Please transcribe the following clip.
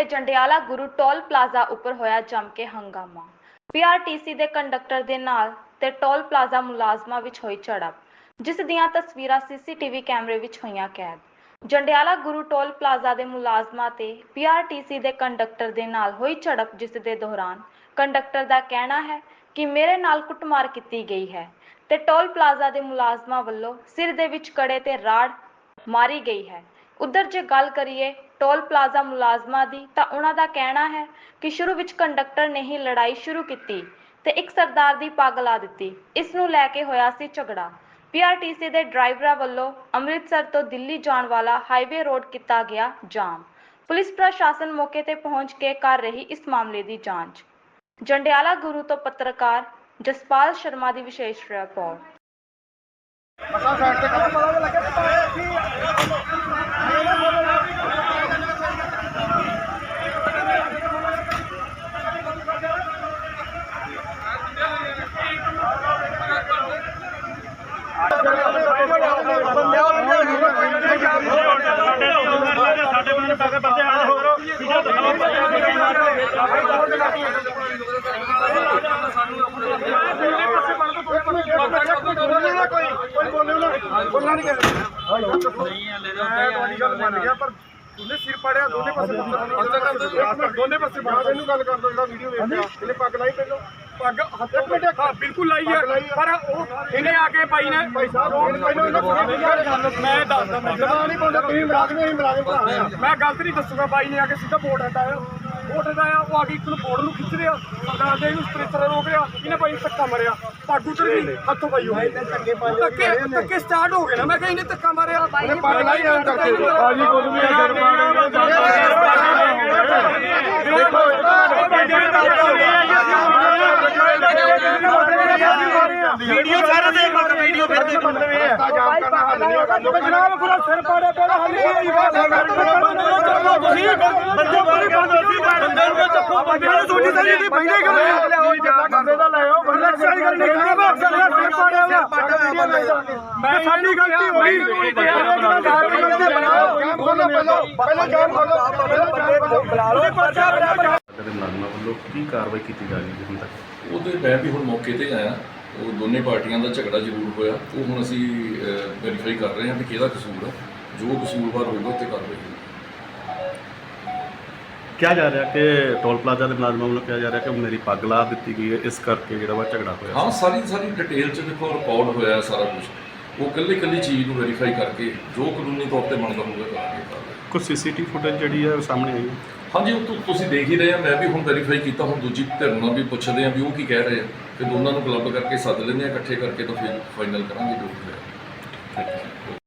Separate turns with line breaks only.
Jandiala Guru toll plaza ਉੱਪਰ ਹੋਇਆ ਜੰਮ ਕੇ ਹੰਗਾਮਾ। ਪੀਆਰਟੀਸੀ ਦੇ ਕੰਡਕਟਰ ਦੇ ਨਾਲ ਤੇ ਟੋਲ ਪਲਾਜ਼ਾ ਮੁਲਾਜ਼ਮਾਂ ਵਿੱਚ ਹੋਈ ਝੜਪ, ਜਿਸ ਦੀਆਂ ਤਸਵੀਰਾਂ ਸੀਸੀਟੀਵੀ ਕੈਮਰੇ ਵਿੱਚ ਹੋਈਆਂ ਕੈਦ। ਜੰਡਿਆਲਾ ਗੁਰੂ ਟੋਲ ਪਲਾਜ਼ਾ ਦੇ ਮੁਲਾਜ਼ਮਾਂ ਤੇ ਪੀਆਰਟੀਸੀ ਦੇ ਕੰਡਕਟਰ ਦੇ ਨਾਲ ਹੋਈ ਝੜਪ, ਜਿਸ ਦੇ ਦੌਰਾਨ ਕੰਡਕਟਰ ਦਾ ਕਹਿਣਾ ਹੈ ਕਿ ਮੇਰੇ ਨਾਲ ਕੁੱਟਮਾਰ ਕੀਤੀ ਗਈ ਹੈ ਤੇ ਟੋਲ ਪਲਾਜ਼ਾ ਦੇ ਮੁਲਾਜ਼ਮਾਂ ਵੱਲੋਂ ਸਿਰ ਦੇ ਵਿੱਚ ਕੜੇ ਤੇ ਰਾੜ ਮਾਰੀ ਗਈ ਹੈ। ਉਧਰ ਜੇ ਗੱਲ ਕਰੀਏ ਟੋਲ ਪਲਾਜ਼ਾ ਮੁਲਾਜ਼ਮਾਂ ਦੀ, ਤਾਂ ਉਹਨਾਂ ਦਾ ਕਹਿਣਾ ਹੈ ਕਿ ਸ਼ੁਰੂ ਵਿੱਚ ਕੰਡਕਟਰ ਨੇ ਹੀ ਲੜਾਈ ਸ਼ੁਰੂ ਕੀਤੀ ਤੇ ਇੱਕ ਸਰਦਾਰ ਦੀ ਪੱਗ ਲਾ ਦਿੱਤੀ। ਇਸ ਨੂੰ ਲੈ ਕੇ ਹੋਇਆ ਸੀ ਝਗੜਾ। ਪੀਆਰਟੀਸੀ ਦੇ ਡਰਾਈਵਰਾਂ ਵੱਲੋਂ ਅੰਮ੍ਰਿਤਸਰ ਤੋਂ ਦਿੱਲੀ ਜਾਣ ਵਾਲਾ ਹਾਈਵੇ ਰੋਡ ਕੀਤਾ ਗਿਆ ਜਾਮ। ਪੁਲਿਸ ਪ੍ਰਸ਼ਾਸਨ ਮੌਕੇ ਤੇ ਪਹੁੰਚ ਕੇ ਕਰ ਰਹੀ ਇਸ ਮਾਮਲੇ ਦੀ ਜਾਂਚ। ਜੰਡਿਆਲਾ ਗੁਰੂ ਤੋਂ ਪੱਤਰਕਾਰ ਜਸਪਾਲ ਸ਼ਰਮਾ ਦੀ ਵਿਸ਼ੇਸ਼ ਰਿਪੋਰਟ
ਮਸਾ ਸਾਈਡ ਤੇ ਕਰ ਪਤਾ ਲੱਗੇ
ਸਾਡੇ ਬੰਦੇ ਪਾ ਕੇ ਬੰਦੇ ਆ ਹੋਰ ਪੀਛੇ ਦਿਖਾਓ
ਬੋਲਣਾ ਨਹੀਂ ਕਹਿੰਦੇ ਨਹੀਂ ਤੁਹਾਡੀ ਗੱਲ ਮੰਨ ਗਿਆ ਪਰ ਦੋਨੇ ਸਿਰ ਪੜਿਆ ਦੋਨੇ ਪਾਸੇ ਦੋਨੇ ਪਾਸੇ ਬਾਹਰ ਇਹਨੂੰ ਗੱਲ ਕਰ ਦੋ ਜਿਹੜਾ ਵੀਡੀਓ ਵੇਖ ਰਿਹਾ ਇਹਨੇ ਪੱਗ ਲਾਈ ਪਹਿਲਾਂ ਪੱਗ ਹੱਥ ਮਿੰਟ ਹਾਂ ਬਿਲਕੁਲ ਲਾਈ ਹੈ ਪਰ ਉਹ ਇਹਨੇ ਆ ਕੇ ਪਾਈ ਨੇ ਭਾਈ ਸਾਹਿਬ ਪਹਿਲਾਂ ਇਹਨਾਂ ਮੈਂ ਦੱਸਦਾ, ਮੈਂ ਨਹੀਂ ਪਾਉਂਦਾ ਤੁਸੀਂ ਮਰਾਕ ਨਹੀਂ ਮਰਾਕ ਭਰਾ ਮੈਂ ਗਲਤ ਨਹੀਂ ਦੱਸੂਗਾ, ਬਾਈ ਨੇ ਆ ਕੇ ਸਿੱਧਾ ਬੋਰਡ ਹਟਾਇਆ। ਬੋਰਡ ਹਟਾਇਆ ਉਹ ਆ ਕੇ ਇੱਕ ਨੂੰ ਬੋਰਡ ਨੂੰ ਖਿੱਚ ਰਿਹਾ। ਸਰਦਾਰ ਦੇ ਨੂੰ ਸਪ੍ਰਿੰਟਰ ਰੋਕ ਰਿਹਾ। ਇਹਨੇ ਬਾਈ ਧੱਕਾ ਮਾਰਿਆ। ਪੱਗ ਉਤਰ ਗਈ ਹੱਥੋਂ ਪਾਈ ਹੋਈ ਧੱਕੇ ਧੱਕੇ ਸਟਾਰਟ ਹੋ ਗਏ ਨਾ। ਮੈਂ ਕਿਹਾ ਇਹਨੇ ਧੱਕਾ ਮਾਰਿਆ। ਉਹਨੇ ਪੱਗ ਲਾਈ ਆਂ ਕਰਕੇ ਬਾਜੀ ਕੋਲ ਵੀ ਅਸਰ
ਵੀਡੀਓ ਸਾਰਾ ਦੇ ਮਗਰ ਵੀਡੀਓ ਫਿਰ ਦੇ
ਜਨਾਬ ਪੂਰਾ ਸਿਰ ਪਾੜੇ ਪਹਿਲਾਂ ਹੱਲ ਹੋਈ ਬਾਤ ਤੁਸੀਂ ਬੰਦੇ ਬੜੀ ਬੰਦੇ ਸੀ ਬੰਦੇ ਨੂੰ ਚੱਕੋ ਬੰਦੇ ਨੂੰ ਸੋਚੀ ਸਹੀ ਦੀ ਬੰਦੇ ਕਰ ਬੰਦੇ ਦਾ ਲੈ ਆਓ ਬੰਦੇ ਸਹੀ ਗੱਲ ਨਹੀਂ ਕਰੀ ਬਾਤ ਸਿਰ ਪਾੜਿਆ ਮੈਂ ਸਾਡੀ ਗਲਤੀ ਹੋਈ। ਬੋਲੋ ਪਹਿਲਾਂ ਪਹਿਲਾਂ ਜਾਮ ਖੋਲੋ ਪਹਿਲਾਂ ਬੁਲਾ। ਲਓ ਪਰਚਾ ਬਰਾਬਰ
ਸਾਡੇ ਮੁਲਾਜ਼ਮਾਂ ਵੱਲੋਂ ਕੀ ਕਾਰਵਾਈ ਕੀਤੀ ਜਾ ਰਹੀ ਹੈ ਹੁਣ ਤੱਕ?
ਉਹਦੇ ਮੈਂ ਵੀ ਹੁਣ ਮੌਕੇ ਤੇ ਆਇਆ। ਉਹ ਦੋਨੇ ਪਾਰਟੀਆਂ ਦਾ ਝਗੜਾ ਜ਼ਰੂਰ ਹੋਇਆ। ਉਹ ਹੁਣ ਅਸੀਂ ਵੈਰੀਫਾਈ ਕਰ ਰਹੇ ਹਾਂ ਕਿ ਕਿਹਦਾ ਕਸੂਰ ਹੈ ਜੋ ਕਸੂਰਵਾਰ ਹੋਊਗਾ ਤੇ ਕਾਰਵਾਈ ਹੋਊਗੀ
ਕਿਹਾ ਜਾ ਰਿਹਾ ਕਿ ਟੋਲ ਪਲਾਜ਼ਾ ਦੇ ਮੁਲਾਜ਼ਮਾਂ ਵੱਲੋਂ ਕਿਹਾ ਜਾ ਰਿਹਾ ਕਿ ਮੇਰੀ ਪੱਗ ਲਾ ਦਿੱਤੀ ਗਈ ਹੈ ਇਸ ਕਰਕੇ ਜਿਹੜਾ ਵਾ ਝਗੜਾ ਹੋਇਆ।
ਹਾਂ ਸਾਰੀ ਸਾਰੀ ਡਿਟੇਲ ਚ ਦੇਖੋ ਰਿਕਾਰਡ ਹੋਇਆ ਸਾਰਾ ਕੁਝ ਉਹ ਕੱਲੀ ਕੱਲੀ ਚੀਜ਼ ਨੂੰ ਵੈਰੀਫਾਈ ਕਰਕੇ ਜੋ ਕਾਨੂੰਨੀ ਤੌਰ ਤੇ ਬਣਦਾ ਹੋਊਗਾ ਕਰਾਂਗੇ
ਕੁਝ ਸੀਸੀਟੀਵੀ ਫੁਟੇਜ ਜਿਹੜੀ ਹੈ ਉਹ ਸਾਹਮਣੇ ਆਈ ਹੈ।
ਹਾਂਜੀ, ਉਹ ਤੁ- ਤੁਸੀਂ ਦੇਖ ਹੀ ਰਹੇ ਆ ਮੈਂ ਵੀ ਹੁਣ ਵੈਰੀਫਾਈ ਕੀਤਾ, ਹੁਣ ਦੂਜੀ ਧਿਰ ਨਾਲ ਵੀ ਪੁੱਛਦੇ ਆ ਵੀ ਉਹ ਕੀ ਕਹਿ ਰਹੇ ਆ। ਤੇ ਦੋਨਾਂ ਨੂੰ ਕਲੱਬ ਕਰਕੇ ਸੱਦ ਲੈਂਦੇ ਆ ਇਕੱਠੇ ਕਰਕੇ ਤਾਂ ਫਿਰ ਫਾਈਨਲ ਕਰਾਂਗੇ ਜੋ ਵੀ ਹੋਇਆ।